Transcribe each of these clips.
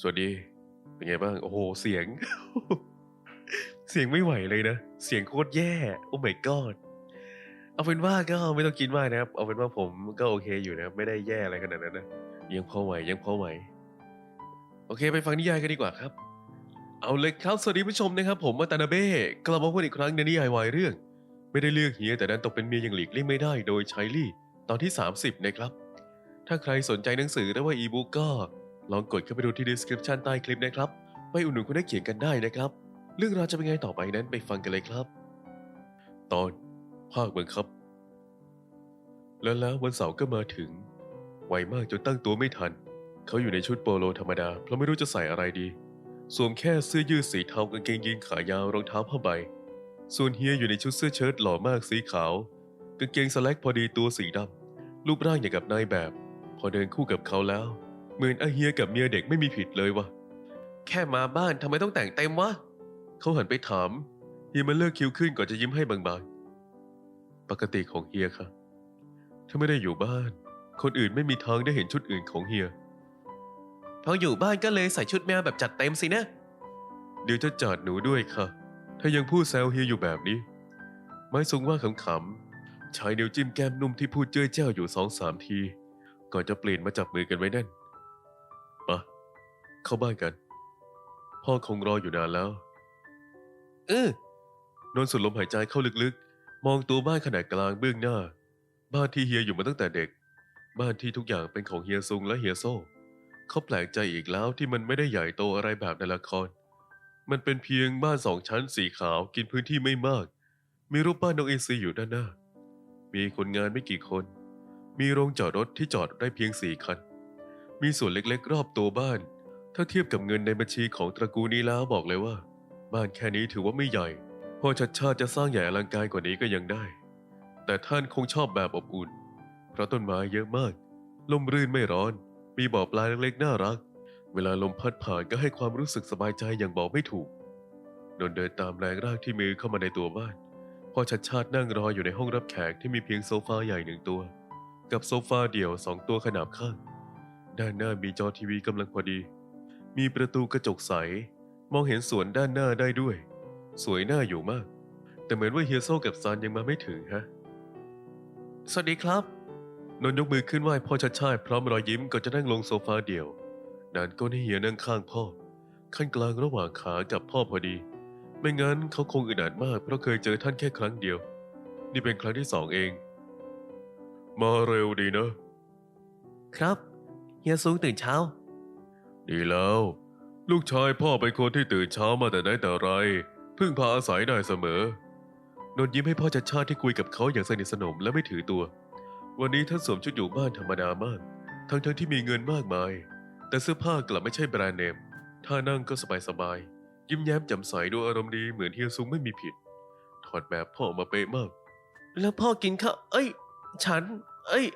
สวัสดี เป็นไงบ้าง โอ้โห เสียง เสียงไม่ไหวเลยนะ เสียงโคตรแย่ โอ้ my god เอาเป็นว่าก็ไม่ต้องคิดมากนะครับ เอาเป็นว่าผมก็โอเคอยู่นะครับไม่ได้แย่อะไรขนาดนั้นนะ ยังพอไหว ยังพอไหว โอเค ไปฟังนิยายกันดีกว่าครับ เอาเลยครับ สวัสดีผู้ชมนะครับ ผมมาตานาเบ้กลับมาพูดอีกครั้งในนิยายวายเรื่อง ไม่ได้เลือกเฮียแต่ดันตกเป็นเมียอย่างหลีกเลี่ยงไม่ได้ โดยชัยลี่ ตอนที่ 30 นะครับ ถ้าใครสนใจหนังสือหรือว่าอีบุ๊กก็ ลองกดเข้าไปดูที่ description ใต้คลิปนะครับ ไปอุดหนุนคนได้เขียนกันได้นะครับ เรื่องราวจะเป็นไงต่อไปนั้นไปฟังกันเลยครับ ตอนภาคบังคับ แล้วแล้ววันเสาร์ก็มาถึง ไวมากจนตั้งตัวไม่ทัน เขาอยู่ในชุดโปโลธรรมดาเพราะไม่รู้จะใส่อะไรดี สวมแค่เสื้อยืดสีเทากางเกงยีนขายาวรองเท้าผ้าใบ ส่วนเฮียอยู่ในชุดเสื้อเชิ้ตหล่อมากสีขาวกางเกงสแลกพอดีตัวสีดำรูปร่างอย่างกับนายแบบ พอเดินคู่กับเขาแล้ว เหมือนอาเฮียกับเมียเด็กไม่มีผิดเลยวะแค่มาบ้านทำไมต้องแต่งเต็มวะเขาหันไปถามเฮียมันเลิกคิ้วขึ้นก่อนจะยิ้มให้บางๆ ปกติของเฮียค่ะ ถ้าไม่ได้อยู่บ้าน คนอื่นไม่มีทางได้เห็นชุดอื่นของเฮียพออยู่บ้านก็เลยใส่ชุดแมวแบบจัดเต็มสินะ เดี๋ยวจะจัดหนูด้วยค่ะ ถ้ายังพูดแซวเฮียอยู่แบบนี้ ไม้ทรงว่าขำๆชายเดียวจิ้มแก้มนุ่มที่พูดเจ้ยเจ้าอยู่สองสามที ก่อนจะเปลี่ยนมาจับมือกันไว้แน่นปะ เข้าบ้านกัน พ่อคงรออยู่นานแล้ว เออนนท์สุดลมหายใจเข้าลึกๆ มองตัวบ้านขนาดกลางเบื้องหน้า บ้านที่เฮียอยู่มาตั้งแต่เด็ก บ้านที่ทุกอย่างเป็นของเฮียซุงและเฮียโซ่เขาแปลกใจอีกแล้วที่มันไม่ได้ใหญ่โตอะไรแบบในละคร มันเป็นเพียงบ้านสองชั้นสีขาวกินพื้นที่ไม่มาก มีรูปบ้านน้องเอซีอยู่ด้านหน้า มีคนงานไม่กี่คน มีโรงจอดรถที่จอดได้เพียงสี่คัน มีส่วนเล็กๆ รอบตัวบ้าน ถ้าเทียบกับเงินในบัญชีของตระกูลนี้แล้วบอกเลยว่า บ้านแค่นี้ถือว่าไม่ใหญ่พ่อชัดชาติจะสร้างใหญ่อลังการกว่านี้ก็ยังได้ แต่ท่านคงชอบแบบอบอุ่น เพราะต้นไม้เยอะมาก ลมรื่นไม่ร้อน มีบ่อปลาเล็กๆน่ารัก เวลาลมพัดผ่านก็ให้ความรู้สึกสบายใจอย่างบอกไม่ถูก นนท์เดินตามแรงรากที่มือเข้ามาในตัวบ้านพ่อชัดชาตินั่งรออยู่ในห้องรับแขกที่มีเพียงโซฟาใหญ่หนึ่งตัว กับโซฟาเดี่ยวสองตัวขนาบข้าง ด้านหน้ามีจอทีวีกำลังพอดี มีประตูกระจกใส มองเห็นสวนด้านหน้าได้ด้วย สวยน่าอยู่มาก แต่เหมือนว่าเฮียโซกับซานยังมาไม่ถึงฮะ สวัสดีครับ นนท์ยกมือขึ้นไหว้พ่อชัดชาติพร้อมรอยยิ้มก่อนจะนั่งลงโซฟาเดี่ยว นานก็ให้เฮียนั่งข้างพ่อ ขั้นกลางระหว่างขากับพ่อพอดี ไม่งั้นเขาคงอึดอัดมากเพราะเคยเจอท่านแค่ครั้งเดียว นี่เป็นครั้งที่สองเอง มาเร็วดีนะ ครับ เฮียซุงตื่นเช้า ดีแล้ว ลูกชายพ่อเป็นคนที่ตื่นเช้ามาแต่ไหนแต่ไร พึ่งพาอาศัยได้เสมอนนท์ยิ้มให้พ่อจัดชาติที่คุยกับเขาอย่างสนิทสนมและไม่ถือตัว วันนี้ท่านสวมชุดอยู่บ้านธรรมดามาก ทั้งๆที่มีเงินมากมาย แต่เสื้อผ้ากลับไม่ใช่แบรนด์เนมท่านั่งก็สบายๆยิ้มแย้มแจ่มใสดูอารมณ์ดีเหมือนเฮียซุงไม่มีผิด ถอดแบบพ่อออกมาเป๊ะมาก แล้วพ่อกินข้าวเอ้ย ฉัน เอ้ย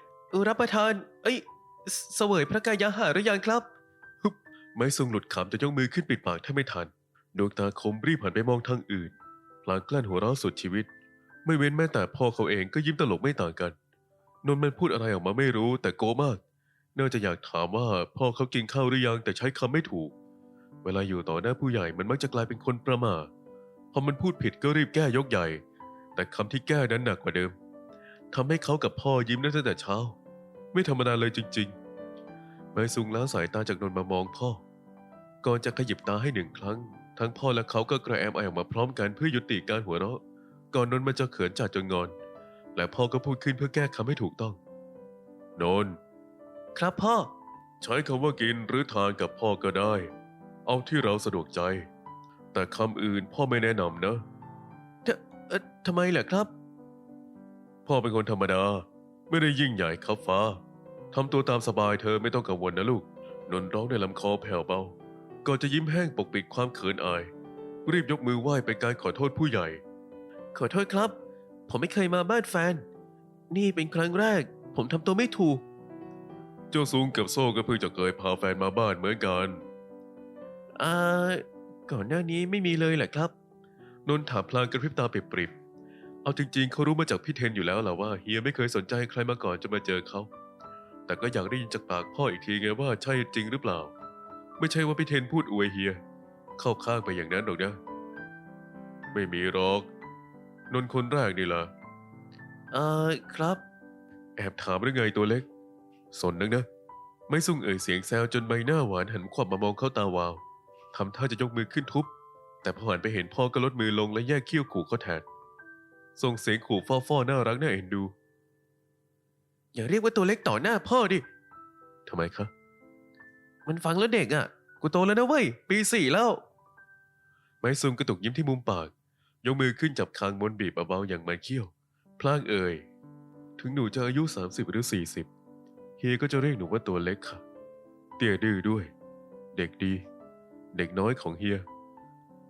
รับประทาน เอ้ย เสเสวยพระกายาหารหรือยังครับ ไม้ทรงหลุดขำจะยกมือขึ้นปิดปากแทบไม่ทัน ดวงตาคมรีบหันไปมองทางอื่น พลางกลั้นหัวเราะสุดชีวิต ไม่เว้นแม้แต่พ่อเขาเองก็ยิ้มตลกไม่ต่างกัน นนท์มันพูดอะไรออกมาไม่รู้แต่โกมาก น่าจะอยากถามว่าพ่อเขากินข้าวหรือยังแต่ใช้คำไม่ถูก เวลาอยู่ต่อหน้าผู้ใหญ่มันมักจะกลายเป็นคนประมาพอมันพูดผิดก็รีบแก้ยกใหญ่ แต่คำที่แก้นั้นหนักกว่าเดิมทำให้เขากับพ่อยิ้มได้ตั้งแต่เช้า ไม่ธรรมดาเลยจริง ๆ ไม้ซุงล้าสายตาจากนนท์มามองพ่อ ก่อนจะขยิบตาให้หนึ่งครั้ง ทั้งพ่อและเขาก็กระแอมไอออกมาพร้อมกันเพื่อยุติการหัวเราะ ก่อนนนท์มันจะเขินจัดจนงอน และพ่อก็พูดขึ้นเพื่อแก้คำให้ถูกต้อง นนท์ครับพ่อ ใช้คำว่ากินหรือทานกับพ่อก็ได้ เอาที่เราสะดวกใจ แต่คำอื่นพ่อไม่แนะนำนะทเอ่อทำไมล่ะครับ พ่อเป็นคนธรรมดา ไม่ได้ยิ่งใหญ่ครับฟ้าทำตัวตามสบายเธอไม่ต้องกังวลนะลูก นนท์ร้องในลำคอแผ่วเบา ก่อนจะยิ้มแห้งปกปิดความเขินอาย รีบยกมือไหว้เป็นการขอโทษผู้ใหญ่ ขอโทษครับ ผมไม่เคยมาบ้านแฟน นี่เป็นครั้งแรก ผมทำตัวไม่ถูก เจ้าซุงกับโซ่ก็เพิ่งจะเคยพาแฟนมาบ้านเหมือนกันอ่าก่อนหน้านี้ไม่มีเลยแหละครับ นนท์ถามพลางกระพริบตาปริบๆเอาจริง ๆเขารู้มาจากพี่เทนอยู่แล้วแหละว่าเฮียไม่เคยสนใจใครมาก่อนจะมาเจอเขา แต่ก็อยากได้ยินจากปากพ่ออีกทีไงว่าใช่จริงหรือเปล่า ไม่ใช่ว่าพี่เทนพูดอวยเฮีย เข้าข้างไปอย่างนั้นหรอกนะ ไม่มีหรอก นนท์คนแรกนี่ล่ะเออครับ แอบถามหรือไงตัวเล็ก สนนักนะ ไม่สุ่งเอ่ยเสียงแซวจนใบหน้าหวานหันขวับมามองเข้าตาวาวทำท่าจะยกมือขึ้นทุบ แต่พอหันไปเห็นพ่อก็ลดมือลงและแยกเขี้ยวขู่เขาแทนส่งเสียงขู่ฟ่อๆน่ารักน่าเอ็นดู อย่าเรียกว่าตัวเล็กต่อหน้าพ่อดิทำไมคะ มันฟังแล้วเด็กอะ กูโตแล้วนะเว้ย ปีสี่แล้ว ไม้ซุงกระตุกยิ้มที่มุมปาก ยกมือขึ้นจับคางมนบีบเบาๆอย่างมันเขี้ยว พลางเอ่ย ถึงหนูจะอายุ 30 หรือ 40 เฮียก็จะเรียกหนูว่าตัวเล็กค่ะ เตี้ยดื้อด้วย เด็กดี เด็กน้อยของเฮีย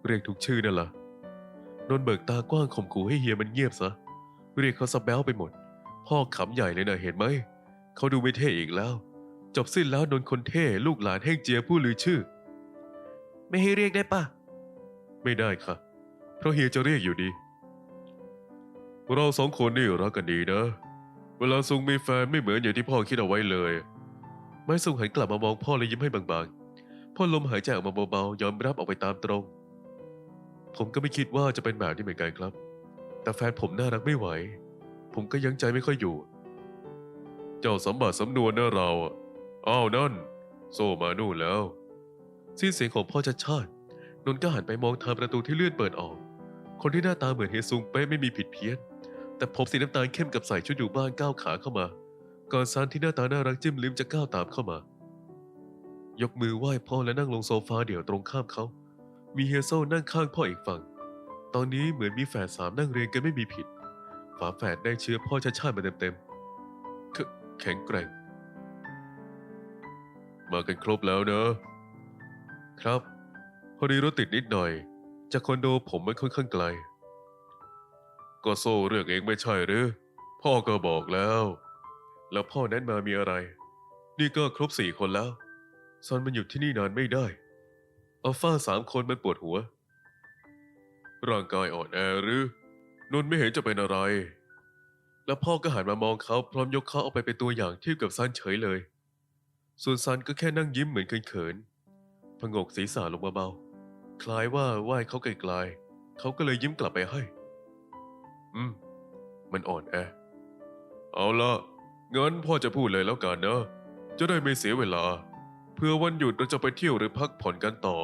เรียกทุกชื่อนั่นละ่ะนนท์เบิกตากว้างข่มขู่ให้เฮียมันเงียบซะ เรียกเขาสแบ้วไปหมด พ่อขำใหญ่เลยนะเห็นไหม เขาดูไม่เท่อีกแล้ว จบสิ้นแล้วนนท์คนเท่ลูกหลานแห้งเจียผู้ลือชื่อ ไม่ให้เรียกได้ปะไม่ได้ค่ะ เพราะเฮียจะเรียกอยู่ดี เราสองคนนี่รักกันดีนะ เวลาซุงมีแฟนไม่เหมือนอย่างที่พ่อคิดเอาไว้เลย ไม่ซุงหันกลับมามองพ่อและยิ้มให้บางๆ พ่อลมหายใจออกมาเบาๆ ยอมรับออกไปตามตรง ผมก็ไม่คิดว่าจะเป็นแบบนี้เหมือนกันครับ แต่แฟนผมน่ารักไม่ไหว ผมก็ยังใจไม่ค่อยอยู่ เจ้าสมบัติสำนวนนะเรา อ้าวนั่น โซมานู่นแล้วสิ้นเสียงของพ่อชัดชาตินนก็หันไปมองทางประตูที่เลื่อนเปิดออก คนที่หน้าตาเหมือนเฮซุงเป๊ะไม่มีผิดเพี้ยน แต่ผมสีน้ำตาลเข้มกับใส่ชุดอยู่บ้านก้าวขาเข้ามา ก่อนซานที่หน้าตาน่ารักจิ้มลิ้มจะก้าวตามเข้ามา ยกมือไหว้พ่อและนั่งลงโซฟาเดี่ยวตรงข้ามเขา มีเฮโซนั่งข้างพ่ออีกฝั่ง ตอนนี้เหมือนมีแฝดสามนั่งเรียงกันไม่มีผิด ฝาแฝดได้เชื้อพ่อชาติชาติมาเต็มๆแข็งแกร่ง มากันครบแล้วเนอะครับ พอดีรถติดนิดหน่อย จากคอนโดผมมันค่อนข้างไกล ก็โซ่เรื่องเองไม่ใช่หรือ พ่อก็บอกแล้ว แล้วพ่อนั้นมามีอะไร นี่ก็ครบสี่คนแล้วซอนมันอยู่ที่นี่นานไม่ได้อัลฟาสามคนมันปวดหัว ร่างกายอ่อนแอหรือนนท์ไม่เห็นจะเป็นอะไร แล้วพ่อก็หันมามองเขาพร้อมยกเขาเอาไปเป็นตัวอย่างเทียบกับซันเฉยเลย ส่วนซันก็แค่นั่งยิ้มเหมือนเขินๆพงกศีรษะลงเบาๆ คล้ายว่าไหว้เขาไกลๆ เขาก็เลยยิ้มกลับไปให้ อืม มันอ่อนแอ เอาละงั้นพ่อจะพูดเลยแล้วกันนะ จะได้ไม่เสียเวลา เพื่อวันหยุดเราจะไปเที่ยวหรือพักผ่อนกันต่อ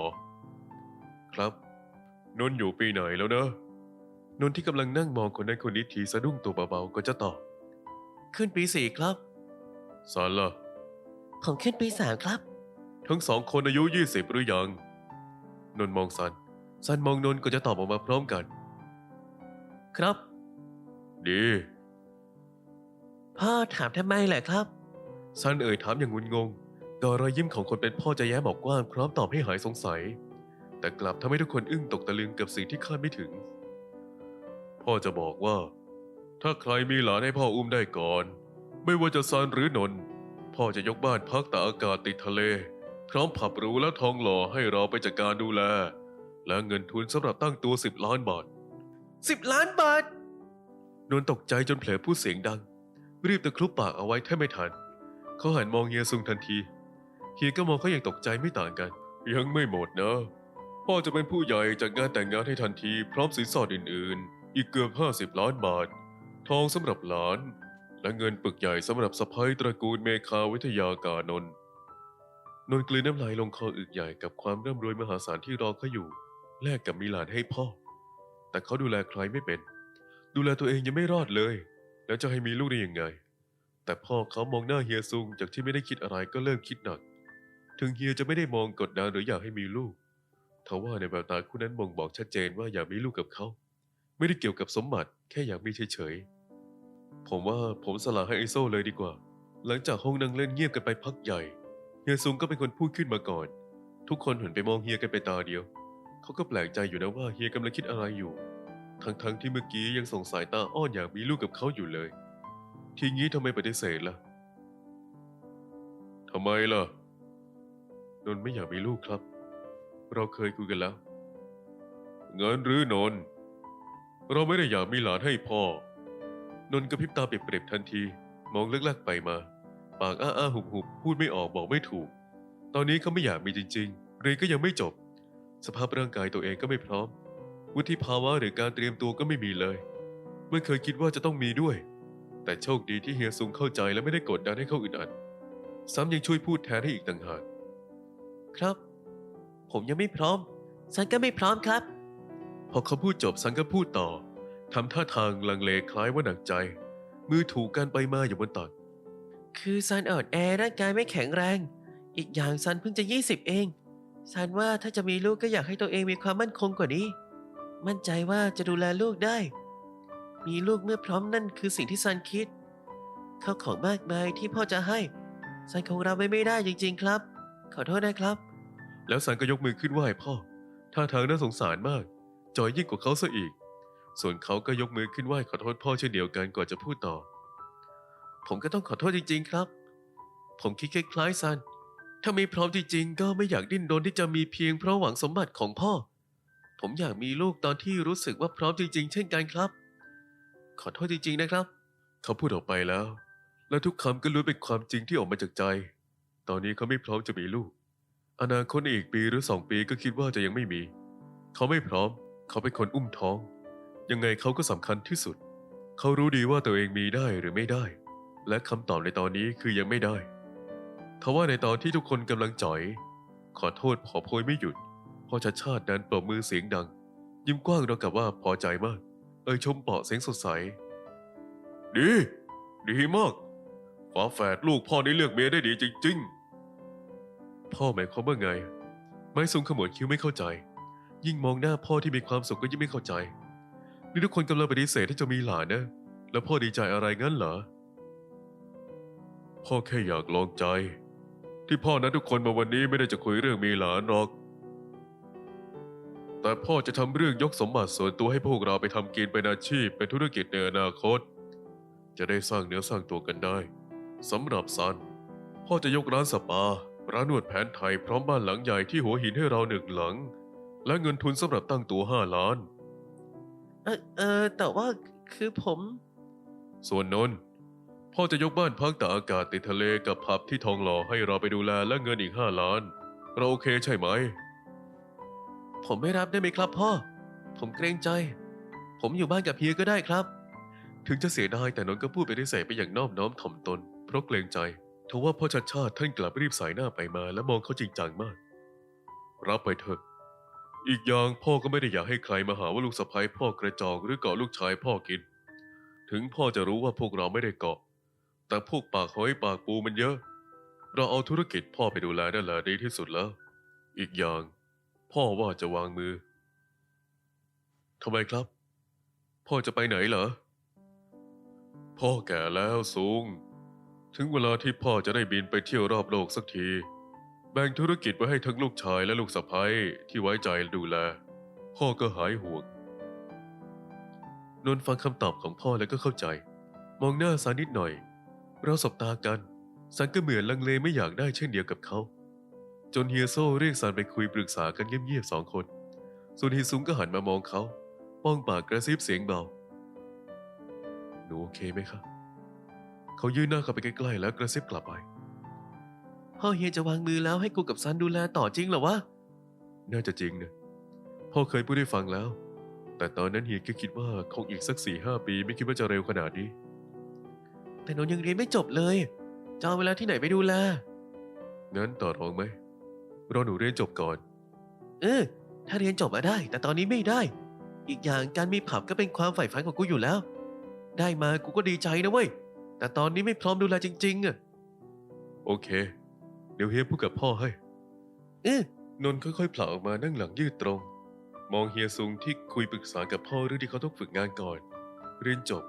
ครับนนท์อยู่ปีไหนแล้วนะนนท์ที่กำลังนั่งมองคนนั้นคนนี้ทีสะดุ้งตัวเบาๆก็จะตอบ ขึ้นปีสี่ครับสารล่ะ ผมขึ้นปีสามครับ ทั้งสองคนอายุยี่สิบหรือยัง นนท์มองซัน ซันมองนนท์ก็จะตอบออกมาพร้อมกัน ครับ ดี พ่อถามทำไมแหละครับ ซันเอ่ยถามอย่างงุนงงก่อนรอยยิ้มของคนเป็นพ่อจะแย้มออกกว้างพร้อมตอบให้หายสงสัย แต่กลับทำให้ทุกคนอึ้งตกตะลึงกับสิ่งที่คาดไม่ถึง พ่อจะบอกว่า ถ้าใครมีหลานให้พ่ออุ้มได้ก่อน ไม่ว่าจะซันหรือนนท์ พ่อจะยกบ้านพักตากอากาศติดทะเล พร้อมผับหรูและทองหล่อให้เราไปจัดการดูแล และเงินทุนสำหรับตั้งตัวสิบล้านบาทสิบล้านบาทนนท์ตกใจจนเผลอพูดเสียงดัง รีบตะครุบปากเอาไว้แทบไม่ทัน เขาหันมองเฮียซุงทันทีเฮียก็มองเขาอย่างตกใจไม่ต่างกัน ยังไม่หมดนะพ่อจะเป็นผู้ใหญ่จัดงานแต่งงานให้ทันทีพร้อมสินสอดอื่น ๆ อีกเกือบ 50 ล้านบาท ทองสำหรับหลาน และเงินปึกใหญ่สำหรับสะพ้ยตระกูลเมคาวิทยากานนท์นนท์กลืนน้ำลายลงคออึกใหญ่กับความร่ำรวยมหาศาลที่รอเขาอยู่ แลกกับมีหลานให้พ่อ แต่เขาดูแลใครไม่เป็น ดูแลตัวเองยังไม่รอดเลย แล้วจะให้มีลูกได้ยังไง แต่พ่อเขามองหน้าเฮียซุงจากที่ไม่ได้คิดอะไรก็เริ่มคิดหนัก ถึงเฮียจะไม่ได้มองกดดันหรืออยากให้มีลูกทว่าในแววตาคู่นั้นบ่งบอกชัดเจนว่าอยากมีลูกกับเขา ไม่ได้เกี่ยวกับสมบัติแค่อยากมีเฉยๆ ผมว่าผมสละให้ไอโซเลยดีกว่า หลังจากห้องนั่งเล่นเงียบกันไปพักใหญ่ เฮียซุงก็เป็นคนพูดขึ้นมาก่อน ทุกคนหันไปมองเฮียกันไปตาเดียว เขาก็แปลกใจอยู่นะว่าเฮียกำลังคิดอะไรอยู่ ทั้งๆที่เมื่อกี้ยังส่งสายตาอ้อนอยากมีลูกกับเขาอยู่เลย ทีงี้ทำไมปฏิเสธล่ะทำไมล่ะ นนท์ไม่อยากมีลูกครับ เราเคยคุยกันแล้วเงินหรือนนท์เราไม่ได้อยากมีหลานให้พ่อ นนกระพริบตาเปรียบๆทันที มองเลิกๆไปมา ปากอ้าๆหุบๆพูดไม่ออกบอกไม่ถูก ตอนนี้เขาไม่อยากมีจริง ๆ เรียนก็ยังไม่จบ สภาพร่างกายตัวเองก็ไม่พร้อม วุฒิภาวะหรือการเตรียมตัวก็ไม่มีเลยไม่เคยคิดว่าจะต้องมีด้วย แต่โชคดีที่เฮียซุงเข้าใจและไม่ได้กดดันให้เขาอึดอัด ซ้ำยังช่วยพูดแทนให้อีกต่างหากครับ ผมยังไม่พร้อมซันก็ไม่พร้อมครับ พอเขาพูดจบซันก็พูดต่อ ทำท่าทางลังเลคล้ายว่าหนักใจ มือถูกกันไปมาอยู่บนตัก คือซันอ่อนแอร่างกายไม่แข็งแรง อีกอย่างซันเพิ่งจะ20 เองซันว่าถ้าจะมีลูกก็อยากให้ตัวเองมีความมั่นคงกว่านี้ มั่นใจว่าจะดูแลลูกได้ มีลูกเมื่อพร้อมนั่นคือสิ่งที่ซันคิดเข้าของมากมายที่พ่อจะให้ซันคงรับไว้ไม่ได้จริง ๆ ครับ ขอโทษนะครับ แล้วซันก็ยกมือขึ้นไหว้พ่อท่าทางน่าสงสารมาก จอยยิ่งกว่าเขาซะอีก ส่วนเขาก็ยกมือขึ้นไหว้ขอโทษพ่อเช่นเดียวกันก่อนจะพูดต่อ ผมก็ต้องขอโทษจริง ๆ ครับ ผมคิดคล้ายๆซัน ถ้าไม่พร้อมจริงๆก็ไม่อยากดิ้นรนที่จะมีเพียงเพราะหวังสมบัติของพ่อ ผมอยากมีลูกตอนที่รู้สึกว่าพร้อมจริง ๆ เช่นกันครับ ขอโทษจริง ๆ นะครับ เขาพูดออกไปแล้ว และทุกคำก็ล้วนเป็นความจริงที่ออกมาจากใจ ตอนนี้เขาไม่พร้อมจะมีลูก อนาคตอีกปีหรือสองปีก็คิดว่าจะยังไม่มี เขาไม่พร้อม เขาเป็นคนอุ้มท้อง ยังไงเขาก็สำคัญที่สุด เขารู้ดีว่าตัวเองมีได้หรือไม่ได้ และคำตอบในตอนนี้คือยังไม่ได้ทว่าในตอนที่ทุกคนกำลังจ่อย ขอโทษขอโพยไม่หยุดพ่อชัดชาตินั้นปรบมือเสียงดัง ยิ้มกว้างเรากับว่าพอใจมาก เอ่ยชมเปาะเสียงสดใส ดี ดีมากฝาแฝดลูกพ่อนี่เลือกเมียได้ดีจริง ๆ พ่อหมายความว่าไง ไม้ซุงขมวดคิ้วไม่เข้าใจ ยิ่งมองหน้าพ่อที่มีความสุขก็ยิ่งไม่เข้าใจ นี่ทุกคนกำลังปฏิเสธที่จะมีหลานนะ แล้วพ่อดีใจอะไรงั้นเหรอ พ่อแค่อยากลองใจ ที่พ่อนัดทุกคนมาวันนี้ไม่ได้จะคุยเรื่องมีหลานหรอก แต่พ่อจะทำเรื่องยกสมบัติส่วนตัวให้พวกเราไปทำกินเป็นอาชีพเป็นธุรกิจในอนาคต จะได้สร้างเนื้อสร้างตัวกันได้สำหรับซัน พ่อจะยกร้านสปา ร้านนวดแผนไทยพร้อมบ้านหลังใหญ่ที่หัวหินให้เราหนึ่งหลัง และเงินทุนสำหรับตั้งตัวห้าล้าน เออเออแต่ว่าคือผม ส่วนนนท์พ่อจะยกบ้านพักตากอากาศติดทะเลกับผับที่ทองหล่อให้เราไปดูแลและเงินอีกห้าล้าน เราโอเคใช่ไหม ผมไม่รับได้ไหมครับพ่อ ผมเกรงใจ ผมอยู่บ้านกับเฮียก็ได้ครับ ถึงจะเสียดายแต่นนท์ก็พูดไปได้ใส่ไปอย่างนอบน้อมถ่อมตน เพราะเกรงใจทว่าพ่อชัดชาติท่านกลับรีบสายหน้าไปมาและมองเขาจริงจังมาก รับไปเถอะ อีกอย่างพ่อก็ไม่ได้อยากให้ใครมาหาว่าลูกสะใภ้พ่อกระจอกหรือเกาะลูกชายพ่อกิน ถึงพ่อจะรู้ว่าพวกเราไม่ได้เกาะ แต่พวกปากหอยปากปูมันเยอะ เราเอาธุรกิจพ่อไปดูแลนั่นแหละดีที่สุดแล้ว อีกอย่าง พ่อว่าจะวางมือทำไมครับ พ่อจะไปไหนเหรอ พ่อแก่แล้วสูง ถึงเวลาที่พ่อจะได้บินไปเที่ยวรอบโลกสักที แบ่งธุรกิจไว้ให้ทั้งลูกชายและลูกสะใภ้ที่ไว้ใจดูแล พ่อก็หายห่วงนนฟังคำตอบของพ่อแล้วก็เข้าใจ มองหน้าสานนิดหน่อย เราสบตากัน สันก็เหมือนลังเลไม่อยากได้เช่นเดียวกับเขา จนเฮียโซ่เรียกสานไปคุยปรึกษากันเงียบๆสองคนส่วนฮีซุงก็หันมามองเขา ป้องปากกระซิบเสียงเบา หนูโอเคไหมครับเขายื่นหน้าเข้าไปใกล้ๆแล้วกระซิบกลับไป พ่อเฮียจะวางมือแล้วให้กูกับซันดูแลต่อจริงเหรอวะ น่าจะจริงนะ พ่อเคยพูดให้ฟังแล้ว แต่ตอนนั้นเฮียก็คิดว่าคงอีกสักสี่ห้าปีไม่คิดว่าจะเร็วขนาดนี้ แต่หนูยังเรียนไม่จบเลย จะเอาเวลาที่ไหนไปดูแล งั้นต่อรองไหมรอหนูเรียนจบก่อน เออ ถ้าเรียนจบมาได้ แต่ตอนนี้ไม่ได้ อีกอย่างการมีผับก็เป็นความใฝ่ฝันของกูอยู่แล้ว ได้มากูก็ดีใจนะเว้ย แต่ตอนนี้ไม่พร้อมดูแลจริงๆอะโอเค เดี๋ยวเฮียพูดกับพ่อให้ เออนนท์ค่อยๆผละออกมานั่งหลังยืดตรง มองเฮียซุงที่คุยปรึกษากับพ่อเรื่องที่เขาต้องฝึกงานก่อน เรียนจบ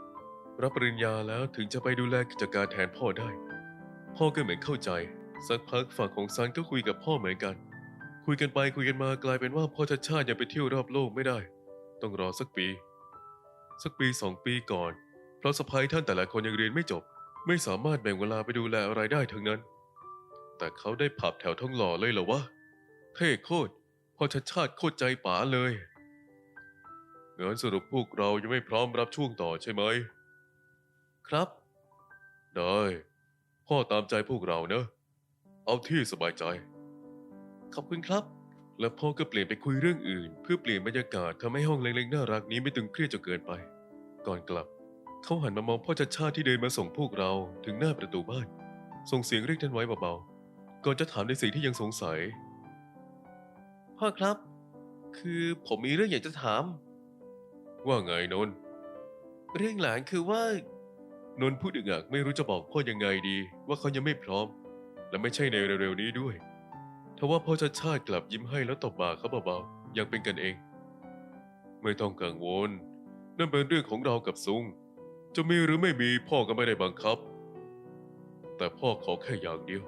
รับปริญญาแล้วถึงจะไปดูแลกิจการแทนพ่อได้ พ่อก็เหมือนเข้าใจ สักพักฝั่งของซันก็คุยกับพ่อเหมือนกัน คุยกันไปคุยกันมากลายเป็นว่าพ่อชัดชาติยังไปเที่ยวรอบโลกไม่ได้ ต้องรอสักปี สักปีสองปีก่อน เพราะสะพ้ายท่านแต่ละคนยังเรียนไม่จบ ไม่สามารถแบ่งเวลาไปดูแลอะไรได้ทั้งนั้น แต่เขาได้ผับแถวท้องหล่อเลยเหรอวะ เท่โคตรพ่อชัดชาติโคตรใจป๋าเลยเงั้นสรุปพวกเรายังไม่พร้อมรับช่วงต่อใช่ไหม ครับ ได้ พ่อตามใจพวกเราเนอะเอาที่สบายใจ ขอบคุณครับ แล้วพ่อก็เปลี่ยนไปคุยเรื่องอื่น เพื่อเปลี่ยนบรรยากาศทำให้ห้องเล็กๆน่ารักนี้ไม่ตึงเครียดจนเกินไป ก่อนกลับ เขาหันมามองพ่อชัดชาติที่เดินมาส่งพวกเราถึงหน้าประตูบ้าน ส่งเสียงเรียกท่านไว้เบาๆ ก่อนจะถามในสิ่งที่ยังสงสัย พ่อครับ คือผมมีเรื่องอยากจะถาม ว่าไงนนท์เรื่องหลานคือว่านนท์พูดอึกอักไม่รู้จะบอกพ่อยังไงดี ว่าเขายังไม่พร้อม และไม่ใช่ในเร็วๆนี้ด้วยทว่าพ่อชัดชาติกลับยิ้มให้แล้วตบบ่าเขาเบาๆอย่างเป็นกันเอง ไม่ต้องกังวล นั่นเป็นเรื่องของเรากับซุง จะมีหรือไม่มีพ่อก็ไม่ได้บังคับ แต่พ่อขอแค่อย่างเดียว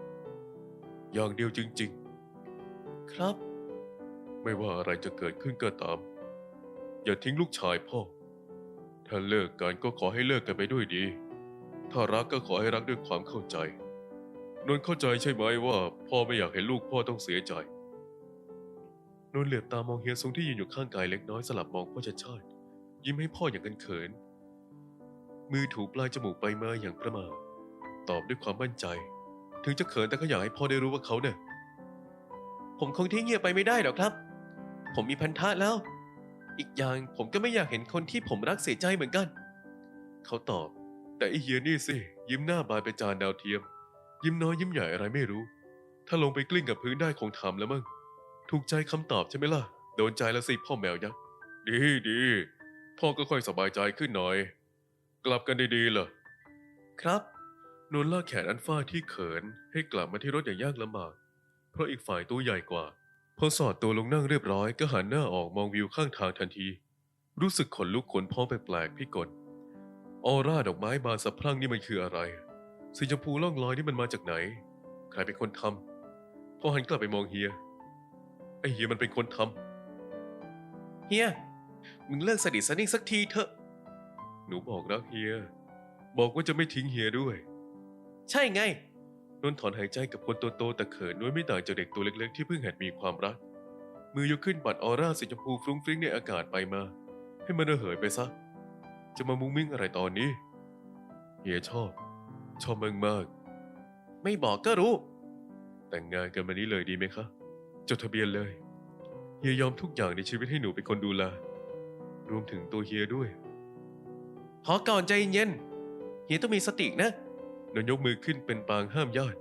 อย่างเดียวจริง ๆ ครับ ไม่ว่าอะไรจะเกิดขึ้นก็ตาม อย่าทิ้งลูกชายพ่อ ถ้าเลิกกันก็ขอให้เลิกกันไปด้วยดี ถ้ารักก็ขอให้รักด้วยความเข้าใจ นนท์เข้าใจใช่ไหมว่าพ่อไม่อยากเห็นลูกพ่อต้องเสียใจ นนท์เหลือบตามองเฮียซงที่ยืนอยู่ข้างกายเล็กน้อยสลับมองพ่อชัดชาติยิ้มให้พ่ออย่างกันเขิน มือถูปลายจมูกไปมาอย่างประหมาตอบด้วยความมั่นใจ ถึงจะเขินแต่ก็อยากให้พ่อได้รู้ว่าเขาเนี่ยผมคงทิ้งเฮียไปไม่ได้หรอกครับ ผมมีพันธะแล้ว อีกอย่างผมก็ไม่อยากเห็นคนที่ผมรักเสียใจเหมือนกัน เขาตอบ แต่ไอเฮียนี่สิ ยิ้มหน้าบานเป็นจานดาวเทียม ยิ้มน้อยยิ้มใหญ่อะไรไม่รู้ ถ้าลงไปกลิ้งกับพื้นได้คงทำแล้วมั้งถูกใจคำตอบใช่ไหมล่ะ โดนใจแล้วสิพ่อแมวยักษ์ดีดีพ่อก็ค่อยสบายใจขึ้นหน่อย กลับกันดีๆเหรอครับ นนท์ลากแขนอันฟ้าที่เขินให้กลับมาที่รถอย่างยากลำบาก เพราะอีกฝ่ายตัวใหญ่กว่า พอสอดตัวลงนั่งเรียบร้อยก็หันหน้าออกมองวิวข้างทางทันที รู้สึกขนลุกขนพองแปลกๆพี่กลออร่าดอกไม้บานสะพรั่งนี่มันคืออะไร สีชมพูล่องลอยนี่มันมาจากไหน ใครเป็นคนทำพอหันกลับไปมองเฮีย ไอเฮียมันเป็นคนทำเฮีย มึงเลิกสนิทสนิ่งสักทีเถอะ หนูบอกรักเฮีย บอกว่าจะไม่ทิ้งเฮียด้วย ใช่ไงนนถอนหายใจกับคนโตๆแต่เขินน้อยไม่ต่างจากเด็กตัวเล็กๆที่เพิ่งหัดมีความรัก มือยกขึ้นปัดออร่าสีชมพูฟรุ้งฟริ้งในอากาศไปมา ให้มันระเหยไปซะ จะมามุ้งมิ้งอะไรตอนนี้ เฮียชอบ ชอบมึงมาก ไม่บอกก็รู้ แต่งงานกันวันนี้เลยดีไหมคะจดทะเบียนเลย เฮียยอมทุกอย่างในชีวิตให้หนูเป็นคนดูแลรวมถึงตัวเฮียด้วย ขอก่อนใจเย็น เฮียต้องมีสตินะ นนยกมือขึ้นเป็นปางห้ามญาติ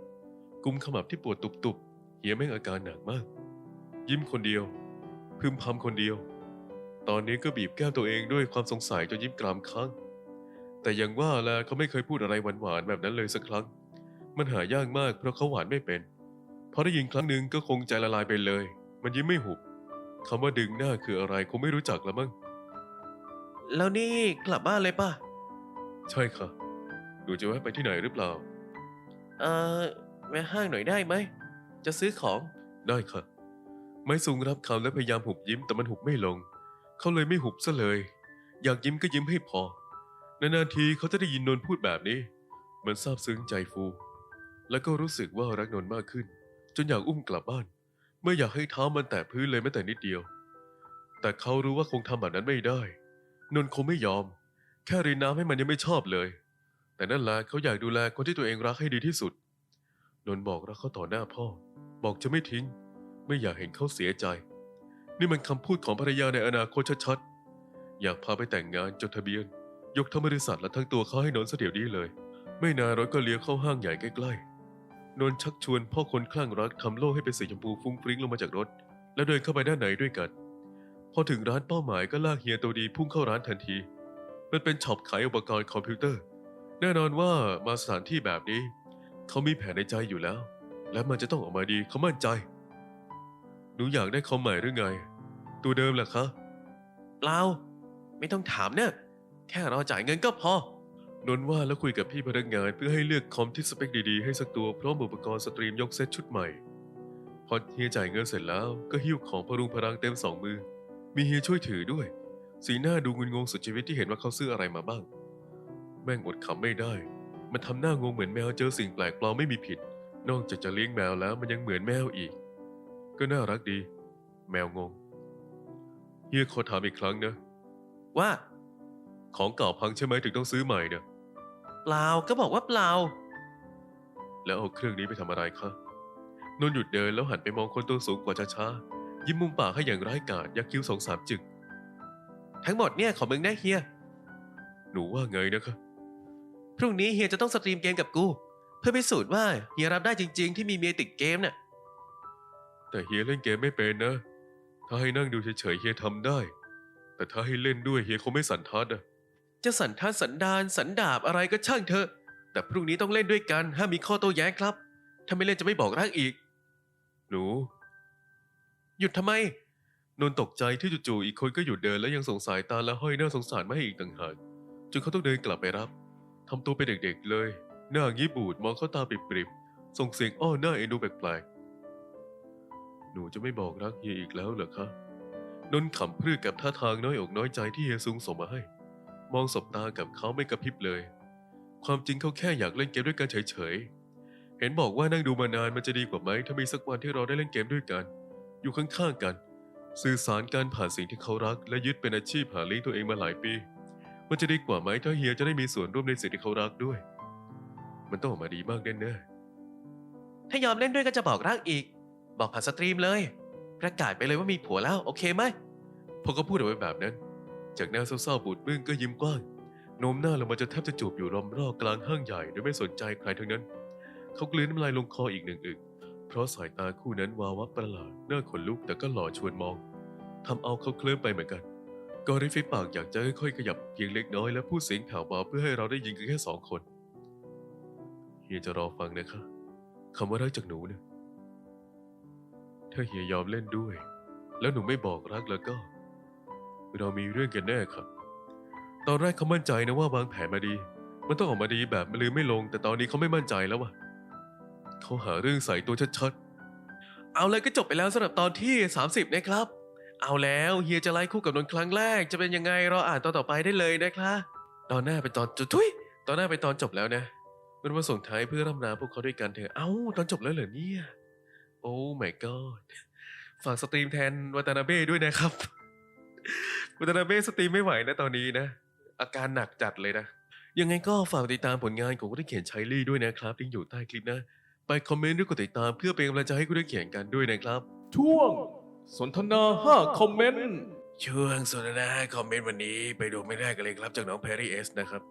กุมขมับที่ปวดตุบๆเฮียแม่งอาการหนักมาก ยิ้มคนเดียว พึมพำคนเดียว ตอนนี้ก็บีบแก้มตัวเองด้วยความสงสัยจนยิ้มกรามค้าง แต่อย่างว่าแหละเขาไม่เคยพูดอะไรหวานๆแบบนั้นเลยสักครั้ง มันหายากมากเพราะเขาหวานไม่เป็นพอได้ยินครั้งหนึ่งก็คงใจละลายไปเลย มันยิ้มไม่หุบคำว่าดึงหน้าคืออะไรคงไม่รู้จักแล้วมั้งแล้วนี่กลับบ้านเลยป่ะ ใช่ค่ะ หนูจะแวะไปที่ไหนหรือเปล่า เอ่อแวะห้างหน่อยได้ไหม จะซื้อของ ได้ค่ะ ไม้ซุงรับคำและพยายามหุบยิ้มแต่มันหุบไม่ลง เขาเลยไม่หุบซะเลย อยากยิ้มก็ยิ้มให้พอ นานๆทีเขาจะได้ยินนนท์พูดแบบนี้ มันซาบซึ้งใจฟู แล้วก็รู้สึกว่ารักนนท์มากขึ้น จนอยากอุ้มกลับบ้าน ไม่อยากให้เท้ามันแตะพื้นเลยแม้แต่นิดเดียว แต่เขารู้ว่าคงทำแบบนั้นไม่ได้ นนท์คงไม่ยอม แค่รินน้ำให้มันยังไม่ชอบเลย แต่นั่นแหละเขาอยากดูแลคนที่ตัวเองรักให้ดีที่สุด นนท์บอกรักเขาต่อหน้าพ่อ บอกจะไม่ทิ้ง ไม่อยากเห็นเขาเสียใจ นี่มันคำพูดของภรรยาในอนาคตชัดๆ อยากพาไปแต่งงานจดทะเบียน ยกทั้งบริษัทและทั้งตัวเขาให้นนท์เสเดี๋ยวนี้เลย ไม่นานรถก็เลี้ยวเข้าห้างใหญ่ใกล้ๆ นนท์ชักชวนพ่อคนคลั่งรักทำโล่ให้เป็นสีชมพูฟุ้งฟริ้งลงมาจากรถ แล้วเดินเข้าไปด้านในด้วยกัน พอถึงร้านเป้าหมายก็ลากเฮียตัวดีพุ่งเข้าร้านทันที มันเป็นช็อปขายอุปกรณ์คอมพิวเตอร์ แน่นอนว่ามาสถานที่แบบนี้ เขามีแผนในใจอยู่แล้ว และมันจะต้องออกมาดีเขามั่นใจ หนูอยากได้คอมใหม่หรือไง ตัวเดิมแหละคะเปล่าไม่ต้องถามเนะแค่รอจ่ายเงินก็พอนนท์ว่าแล้วคุยกับพี่พนักงานเพื่อให้เลือกคอมที่สเปคดีๆ ให้สักตัวพร้อมอุปกรณ์สตรีมยกเซตชุดใหม่ พอเฮียจ่ายเงินเสร็จแล้วก็หิ้วของพรุงพรังเต็มสองมือ มีเฮียช่วยถือด้วย สีหน้าดูงุนงงสุดชีวิตที่เห็นว่าเขาซื้ออะไรมาบ้าง แม่งอดขำไม่ได้ มันทำหน้างงเหมือนแมวเจอสิ่งแปลกปลอมไม่มีผิด นอกจากจะเลี้ยงแมวแล้วมันยังเหมือนแมวอีก ก็น่ารักดี แมวงง เฮียขอถามอีกครั้งนะ ว่า ของเก่าพังใช่ไหมถึงต้องซื้อใหม่เนี่ยเปล่าก็บอกว่าเปล่า แล้วเอาเครื่องนี้ไปทำอะไรคะนนท์หยุดเดินแล้วหันไปมองคนตัวสูงกว่าช้าๆยิ้มมุมปากให้อย่างร้ายกาจยักคิ้วสองสามจึก ทั้งหมดเนี่ยของมึงนะเฮีย หนูว่าไงนะคะ พรุ่งนี้เฮียจะต้องสตรีมเกมกับกู เพื่อพิสูจน์ว่าเฮียรับได้จริง ๆ ที่มีเมียติดเกมน่ะแต่เฮียเล่นเกมไม่เป็นนะ ถ้าให้นั่งดูเฉยๆเฮียทำได้ แต่ถ้าให้เล่นด้วยเฮียคงไม่สันทัดอะจะสันทัดสันดานสันดาบอะไรก็ช่างเถอะ แต่พรุ่งนี้ต้องเล่นด้วยกันห้ามมีข้อโต้แย้งครับ ถ้าไม่เล่นจะไม่บอกรักอีก หนู หยุดทำไม นนท์ตกใจที่จู่ๆอีกคนก็หยุดเดินแล้วยังสงสายตาและห้อยหน้าสงสารมาให้อีกต่างหากจนเขาต้องเดินกลับไปรับทำตัวเป็นเด็กๆเลย หน้างี้บูดมองเข้าตาปริบๆ ส่งเสียงอ้อนหน้าเอ็นดูแปลกๆ หนูจะไม่บอกรักเฮียอีกแล้วเหรอคะนนขำพรืดกับท่าทางน้อยอกน้อยใจที่เฮียซุงส่งมาให้ มองสบตากับเขาไม่กระพริบเลย ความจริงเขาแค่อยากเล่นเกมด้วยกันเฉยๆ เห็นบอกว่านั่งดูมานานมันจะดีกว่าไหมถ้ามีสักวันที่เราได้เล่นเกมด้วยกัน อยู่ข้างๆกัน สื่อสารการผ่านสิ่งที่เขารัก และยึดเป็นอาชีพหาเลี้ยงตัวเองมาหลายปี มันจะดีกว่าไหมถ้าเฮียจะได้มีส่วนร่วมในสิ่งที่เขารักด้วย มันต้องออกมาดีมากแน่ถ้ายอมเล่นด้วยก็จะบอกรักอีก บอกผ่านสตรีมเลย ประกาศไปเลยว่ามีผัวแล้วโอเคไหมพอเขาพูดออกไปแบบนั้น จากหน้าเศร้าๆบูดบึ้งก็ยิ้มกว้างโน้มหน้าลงมาจะแทบจะจูบอยู่รอมรอบกลางห้างใหญ่โดยไม่สนใจใครทั้งนั้น เขากลืนน้ำลายลงคออีกหนึ่งอึกเพราะสายตาคู่นั้นวาวับประหลาดหน้าขนลุกแต่ก็หล่อชวนมองทำเอาเขาเคลิ้มไปเหมือนกัน ก็ริฟิปากอยากจะค่อยๆขยับเพียงเล็กน้อยและพูดเสียงแผ่วเบาเพื่อให้เราได้ยินกันแค่สองคน เฮียจะรอฟังนะคะคำว่ารักจากหนูเนี่ยถ้าเฮียยอมเล่นด้วย แล้วหนูไม่บอกรักแล้วก็ เรามีเรื่องกันแน่ครับ ตอนแรกเขามั่นใจนะว่าวางแผนมาดี มันต้องออกมาดีแบบลืมไม่ลง แต่ตอนนี้เขาไม่มั่นใจแล้วว่ะเขาหาเรื่องใส่ตัวชัดเอาเลยก็จบไปแล้วสำหรับตอนที่ 30 นะครับ เอาแล้วเฮียจะไล่คู่กับนนท์ครั้งแรก จะเป็นยังไงเราอ่านตอนต่อไปได้เลยนะครับตอนหน้าเป็นตอนจุดทุยตอนหน้าเป็นตอนจบแล้วนะมันมาส่งท้ายเพื่อร่ำลาพวกเขาด้วยกันเถอะเอ้าตอนจบแล้วเหรอเนี่ย โอ้ my god ฝากสตรีมแทนวัตานาเบ้ด้วยนะครับวัตานาเบ้สตรีมไม่ไหวนะตอนนี้นะ อาการหนักจัดเลยนะ ยังไงก็ฝากติดตามผลงานของคุณเขียนชัยลี่ด้วยนะครับลิงอยู่ใต้คลิปนะ ไปคอมเมนต์ด้วยกดติดตามเพื่อเป็นกำลังใจให้คุณเขียนกันด้วยนะครับ ช่วง สนทนา5คอมเมนต์ช่วงสนทนาคอมเมนต์วันนี้ไปดูไม่ได้กันเลยครับจากน้องแพรรี่เอสนะครับ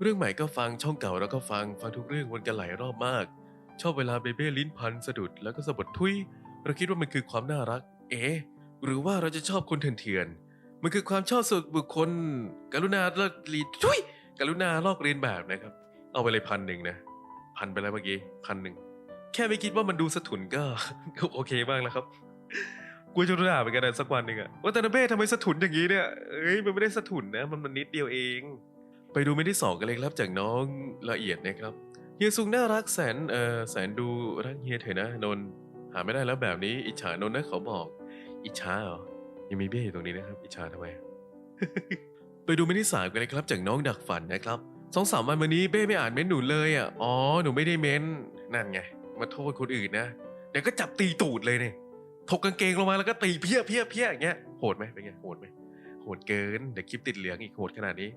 เรื่องใหม่ก็ฟังช่องเก่าแล้วก็ฟังฟังทุกเรื่องวนกันหลายรอบมาก ชอบเวลาเบเบ้ลิ้นพันสะดุดแล้วก็สะบัดทุยเราคิดว่ามันคือความน่ารัก เอ๊ะหรือว่าเราจะชอบคนเถื่อนๆมันคือความชอบส่วนบุคคล กรุณาลิกลีทุยกรุณาลอกเรียนแบบนะครับ เอาไปเลยพันหนึ่งนะพันไปแล้วเมื่อกี้พันหนึ่งแค่ไม่คิดว่ามันดูสะทุนก็ก็โอเคมากแล้วครับ กลัวจะด่าเหมือนกันนะสักวันหนึ่งอะว่าแต่นาเบ้ทำไมสะทุนอย่างนี้เนี่ยเอ้ยมันไม่ได้สะทุนนะ มันมันนิดเดียวเอง ไปดูไม่ที่สองกันเลยครับจากน้องละเอียดนะครับเฮียซุงน่ารักแสนเออแสนดูรักเฮียเถอะนะนนหาไม่ได้แล้วแบบนี้อิจฉานนนะเขาบอก อิจฉาเหรอยังมีเบ้อยู่ตรงนี้นะครับ อิจฉาทำไม ไปดูไม่ที่สามกันเลยครับจากน้องดักฝันนะครับสองสามวันมานี้เบ้ไม่อ่านเม้นหนูเลยอะอ๋อหนูไม่ได้เม้นนั่นไงมาโทษคนอื่นนะเดี๋ยวก็จับตีตูดเลยเนี่ย ถกกางเกงลงมาแล้วก็ตีเพี้ยเพี้ยเพี้ยอย่างเงี้ยโหดไหมเป็นไงโหดไหมโหดเกินเดี๋ยวคลิปติดเหลืองอีกโหดขนาดนี้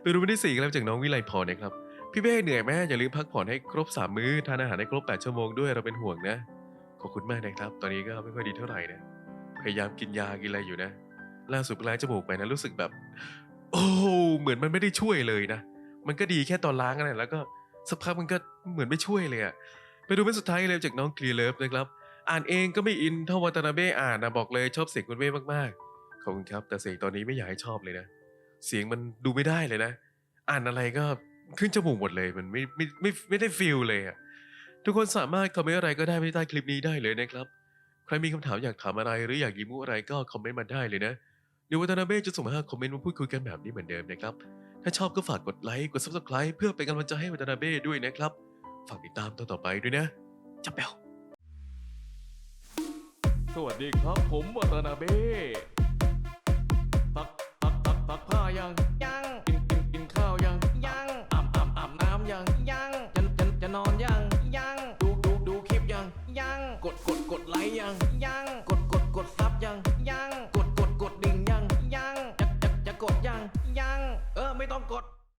ไปดูวันที่สี่กันแล้วจากน้องวิไลพรนะครับพี่เบ้เหนื่อยไหมอย่าลืมพักผ่อนให้ครบสามมื้อทานอาหารให้ครบแปดชั่วโมงด้วยเราเป็นห่วงนะขอบคุณมากนะครับ ตอนนี้ก็ไม่ค่อยดีเท่าไหร่นะพยายามกินยากินอะไรอยู่นะล่าสุดไปล้างจมูกไปนะรู้สึกแบบ โอ้เหมือนมันไม่ได้ช่วยเลยนะมันก็ดีแค่ตอนล้างนั่นแหละแล้วก็สักพักมันก็เหมือนไม่ช่วยเลยอะไปดูเป็นสุดท้ายเลยจากน้องคลีเลิฟนะครับ อ่านเองก็ไม่อินเท่าวาตนาเบ้อ่านนะบอกเลยชอบเสียงคุณเบ้มากๆขอบคุณครับ แต่เสียงตอนนี้ไม่อยากให้ชอบเลยนะ เสียงมันดูไม่ได้เลยนะ อ่านอะไรก็ขึ้นจมูกหมดเลยมันไม่ไม่ไม่ไม่ได้ฟีลเลยอะทุกคนสามารถคอมเมนต์อะไรก็ได้ไม่ใต้คลิปนี้ได้เลยนะครับ ใครมีคำถามอยากถามอะไรหรืออยากยิ้มอะไรก็คอมเมนต์มาได้เลยนะเดี๋ยววัตนาเบ้จะส่งมาให้คอมเมนต์มาพูดคุยกันแบบนี้เหมือนเดิมนะครับ ถ้าชอบก็ฝากกดไลค์กด subscribe เพื่อเป็นกำลังใจให้วัตนาเบ้ด้วยนะครับ ฝากติดตามตอนต่อไปด้วยนะจับเบล สวัสดีครับผมวัตนาเบ้ตักตักตักตักผ้ายัง